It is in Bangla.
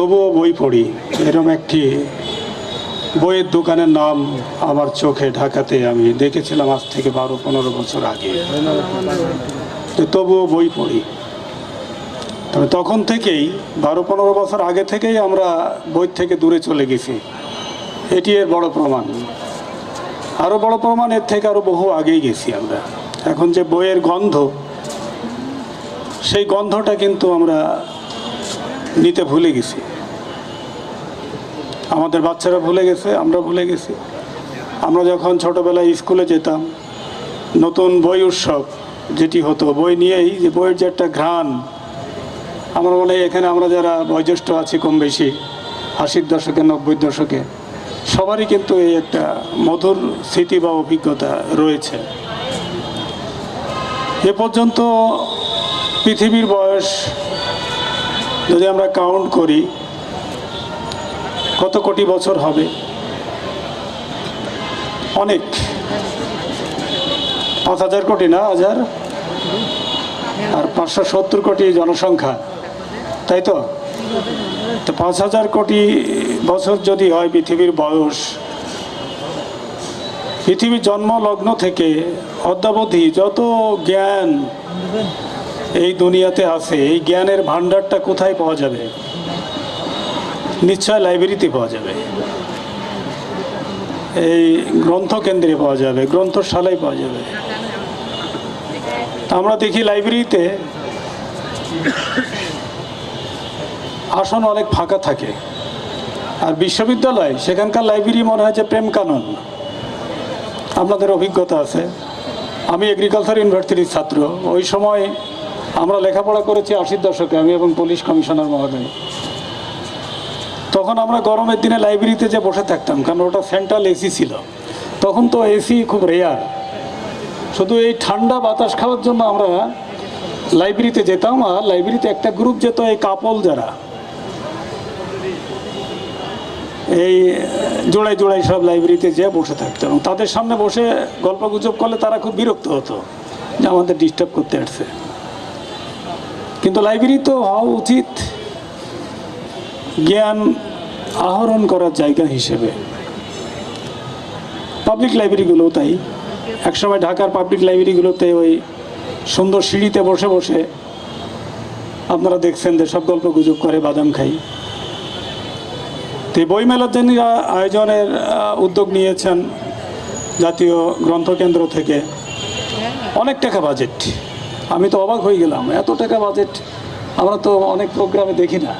তবুও বই পড়ি। এরম একটি বইয়ের দোকানের নাম আমার চোখে ঢাকাতে আমি দেখেছিলাম আজ থেকে বারো, পনেরো বছর আগে। তবুও বই পড়ি। তবে তখন থেকেই, বারো, পনেরো বছর আগে থেকেই আমরা বই থেকে দূরে চলে গেছি। এটি এর বড় প্রমাণ। আরও বড় প্রমাণ এর থেকে আরও বহু আগেই গেছি আমরা। এখন যে বইয়ের গন্ধ, সেই গন্ধটা কিন্তু আমরা নিতে ভুলে গেছি। আমাদের বাচ্চারা ভুলে গেছে, আমরা ভুলে গেছি। আমরা যখন ছোটোবেলায় স্কুলে যেতাম, নতুন বই উৎসব যেটি হতো, বই নিয়েই যে বইয়ের যে একটা ঘ্রাণ, আমার মনে হয় এখানে আমরা যারা বয়োজ্যেষ্ঠ আছি কম বেশি, আশির দশকে নব্বই দশকে, সবারই কিন্তু এই একটা মধুর স্মৃতি বা অভিজ্ঞতা রয়েছে। এ পর্যন্ত পৃথিবীর বয়স যদি আমরা কাউন্ট করি, কত কোটি বছর হবে? অনেক। পাঁচ হাজার কোটি না, হাজার? আর পাঁচশো সত্তর কোটি জনসংখ্যা। তাই তো? তো পাঁচ হাজার কোটি বছর যদি হয় পৃথিবীর বয়স, পৃথিবীর জন্মলগ্ন থেকে অদ্যাবধি যত জ্ঞান এই দুনিয়াতে আছে, এই জ্ঞানের ভাণ্ডারটা কোথায় পাওয়া যাবে? নিশ্চয় লাইব্রেরিতে পাওয়া যাবে। এই গ্রন্থকেন্দ্রে পাওয়া যাবে, গ্রন্থশালায় পাওয়া যাবে। আমরা দেখি লাইব্রেরিতে আসন অনেক ফাঁকা থাকে। আর বিশ্ববিদ্যালয়, সেখানকার লাইব্রেরি মনে হয় যে প্রেম কানন। আপনাদের অভিজ্ঞতা আছে। আমি এগ্রিকালচার ইউনিভার্সিটির ছাত্র। ওই সময় আমরা লেখাপড়া করেছি আশির দশকে, আমি এবং পুলিশ কমিশনার মহোদয়। তখন আমরা গরমের দিনে লাইব্রেরিতে যে বসে থাকতাম, কারণ ওটা সেন্ট্রাল এসি ছিল। তখন তো এসি খুব রেয়ার শুধু এই ঠান্ডা বাতাস খাওয়ার জন্য আমরা লাইব্রেরিতে যেতাম, আর লাইব্রেরিতে একটা গ্রুপ যেত, এই কাপল যারা। এই জোড়াই জোড়াই সব লাইব্রেরিতে যেয়ে বসে থাকতো, এবং তাদের সামনে বসে গল্প গুজব করলে তারা খুব বিরক্ত হতো যে আমাদের ডিস্টার্ব করতে আসছে। কিন্তু লাইব্রেরি তো হওয়া উচিত জ্ঞান আহরণ করার জায়গা হিসেবে। পাবলিক লাইব্রেরিগুলোও তাই। একসময় ঢাকার পাবলিক লাইব্রেরিগুলোতে ওই সুন্দর সিঁড়িতে বসে বসে আপনারা দেখছেন যে সব গল্প গুজব করে বাদাম খাই। তো বইমেলার জন্য আয়োজনের উদ্যোগ নিয়েছেন জাতীয় গ্রন্থকেন্দ্র থেকে। অনেক টাকা বাজেট আমি তো অবাক হয়ে গেলাম। এত টাকা বাজেট আমরা তো অনেক প্রোগ্রামে দেখি না।